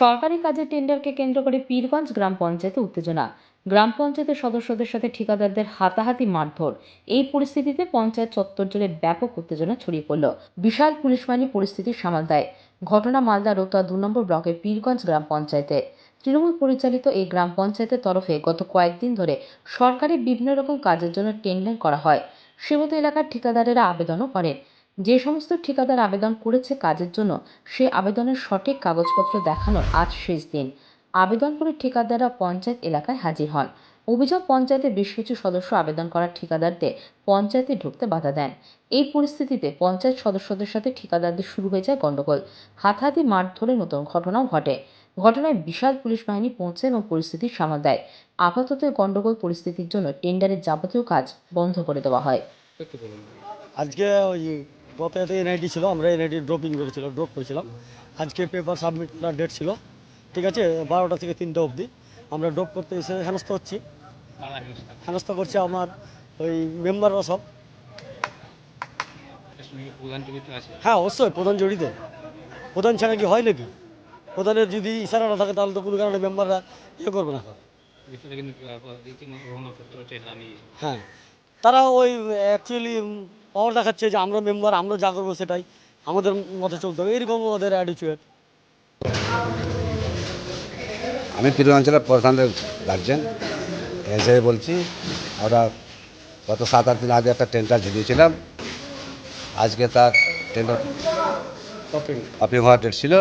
সরকারি কাজের টেন্ডারকে কেন্দ্র করে পীরগঞ্জ গ্রাম পঞ্চায়েতে উত্তেজনা। গ্রাম পঞ্চায়েতের সদস্যদের সাথে ঠিকাদারদের হাতাহাতি মারধর। এই পরিস্থিতিতে পঞ্চায়েত চত্বর জুড়ে ব্যাপক উত্তেজনা ছড়িয়ে পড়ল। বিশাল পুলিশ বাহিনী পরিস্থিতি সামাল দেয়। ঘটনা মালদা রোতা দু নম্বর ব্লকের পীরগঞ্জ গ্রাম পঞ্চায়েতে। তৃণমূল পরিচালিত এই গ্রাম পঞ্চায়েতের তরফে গত কয়েকদিন ধরে সরকারি বিভিন্ন রকম কাজের জন্য টেন্ডার করা হয়। সেমতো এলাকার ঠিকাদারেরা আবেদনও করেন। যে সমস্ত ঠিকাদার আবেদন করেছে কাজের জন্য, সে আবেদনের সঠিক কাগজপত্র দেখানোর আজ শেষ দিন। আবেদন করে ঠিকাদাররা পঞ্চায়েত এলাকায় হাজির হন। অভিযোগ, পঞ্চায়েতের বেশ কিছু সদস্য আবেদন করা ঠিকাদারদের পঞ্চায়েতে ঢুকতে বাধা দেন। এই পরিস্থিতিতে পঞ্চায়েত সদস্যদের সাথে ঠিকাদারদের শুরু হয়ে যায় গণ্ডগোল হাতাহাতি মারধরের নতুন ঘটনাও ঘটে। ঘটনায় বিশাল পুলিশ বাহিনী পৌঁছে এবং পরিস্থিতি সামাল দেয়। আপাতত গণ্ডগোল পরিস্থিতির জন্য টেন্ডারের যাবতীয় কাজ বন্ধ করে দেওয়া হয়। আজকে ওই গত এতে এনআইডি ছিল আমরা এনআইডি ড্রপিং করেছিল ড্রপ করেছিলাম। আজকে পেপার সাবমিট ডেট ছিল ঠিক আছে? বারোটা থেকে তিনটা অবধি। আমরা ড্রপ করতে এসে হেনস্থ হচ্ছি। হেনস্থ করছে আমার ওই মেম্বাররা সব। হ্যাঁ অবশ্যই প্রধান জড়িত। প্রধান ছাড়া কি হয় নাকি? প্রধানের যদি ইশারা না থাকে তাহলে তো কোনো কারণে মেম্বাররা ইয়ে করবে না। হ্যাঁ তারা ওই অ্যাকচুয়ালি পাওয়ার দেখাচ্ছে যে আমরা মেম্বার আমরা যা করব সেটাই। আমাদের মতে চলতে হবে। এরকম ওদের অ্যাটিচিউড আমি পূর্বাঞ্চলের প্রধানের গার্জেন এসে বলছি আমরা গত সাত আট দিন আগে একটা টেন্ডার ঝুলিয়েছিলাম আজকে তার টেন্ডার টপিং অপিং হওয়ার ডেট ছিল।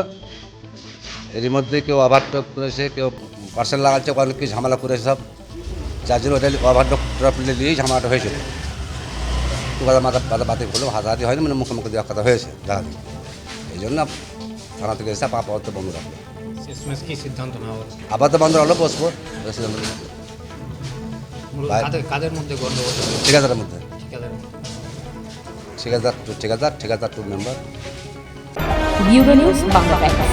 এরই মধ্যে কেউ ওভারটপ করেছে কেউ পার্সেল লাগাচ্ছে অনেক কিছু ঝামেলা করেছে সব। যার জন্য ওটা ওভারটপ দিয়েই ঝামেলাটা হয়েছিল। একটু কথা মাথা পাতা পাতি হলো হাতাহাতি হয়নি মানে মুখে মুখে দেওয়ার কথা হয়েছে দেখা এই জন্য থানা থেকে এসে আপাতত বন্ধ রাখল। শেষমেশ কি সিদ্ধান্ত নেওয়া হলো? আপাতত বন্ধ হলো বসবো। কাদের মধ্যে গন্ডগোল ঠিকাদারের মধ্যে। ঠিকাদার ঠিকাদার টু ঠিকাদার ঠিকাদার to member bureau news Bangla Times